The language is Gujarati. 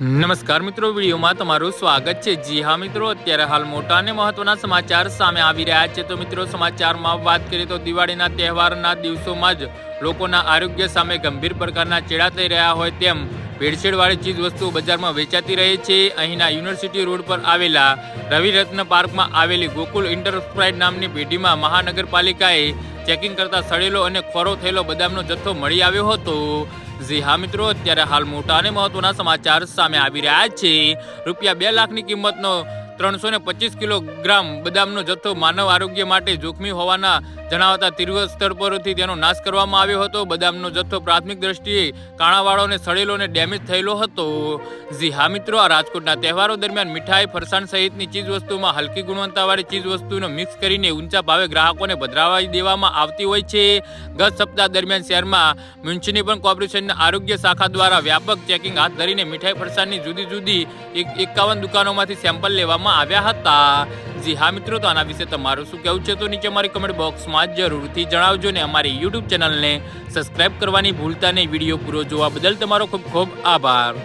નમસ્કાર મિત્રો, વિડીયોમાં તમારું સ્વાગત છે. જી હા મિત્રો, અત્યારે હાલ મોટા અને મહત્વના સમાચાર સામે આવી રહ્યા છે. તો મિત્રો, સમાચારમાં વાત કરીએ તો દિવાળીના તહેવારના દિવસોમાં જ લોકોના આરોગ્ય સામે ગંભીર પ્રકારના ચેડા થઈ રહ્યા હોય તેમ ભેળસેળવાળી ચીજ વસ્તુઓ બજારમાં વેચાતી રહે છે. અહીંના યુનિવર્સિટી રોડ પર આવેલા રવિરત્ન પાર્કમાં આવેલી ગોકુલ ઇન્ટરપ્રાઇઝ નામની પેઢીમાં મહાનગરપાલિકાએ ચેકિંગ કરતા સડેલો અને ખોરો થયેલો બદામનો જથ્થો મળી આવ્યો હતો. જી હા મિત્રો, અત્યારે હાલ મોટા અને મહત્વના સમાચાર સામે આવી રહ્યા છે. રૂપિયા બે લાખની કિંમતનો ત્રણસો ને પચીસ કિલોગ્રામ બદામનો જથ્થો માનવ આરોગ્ય માટે જોખમી હોવાના જણાવતા તીવ્ર સ્તર પરથી તેનો નાશ કરવામાં આવ્યો હતો. બદામનો જથ્થો પ્રાથમિક દ્રષ્ટિએ કાણાવાળો અને સડેલો અને ડેમેજ થયેલો હતો. જી હા મિત્રો, આ રાજકોટના તહેવારો દરમિયાન મીઠાઈ, ફરસાણ સહિતની ચીજ વસ્તુમાં હલકી ગુણવત્તાવાળી ચીજ વસ્તુનો મિક્સ કરીને ઊંચા ભાવે ગ્રાહકોને ભદ્રાવી દેવામાં આવતી હોય છે. ગત સપ્તાહ દરમિયાન શહેરમાં મ્યુનિસિપલ કોર્પોરેશનના આરોગ્ય શાખા દ્વારા વ્યાપક ચેકિંગ હાથ ધરીને મીઠાઈ, ફરસાણની જુદી જુદી એકાવન દુકાનોમાંથી સેમ્પલ લેવામાં આવ્યા હતા. જી હા મિત્રો, તો આના વિશે તમારું શું કહેવું છે તો નીચે અમારી કમેન્ટ બોક્સમાં જરૂરથી જણાવજો ને અમારી યુટ્યુબ ચેનલને સબસ્ક્રાઈબ કરવાની ભૂલતા નહીં. વીડિયો પૂરો જોવા બદલ તમારો ખૂબ ખૂબ આભાર.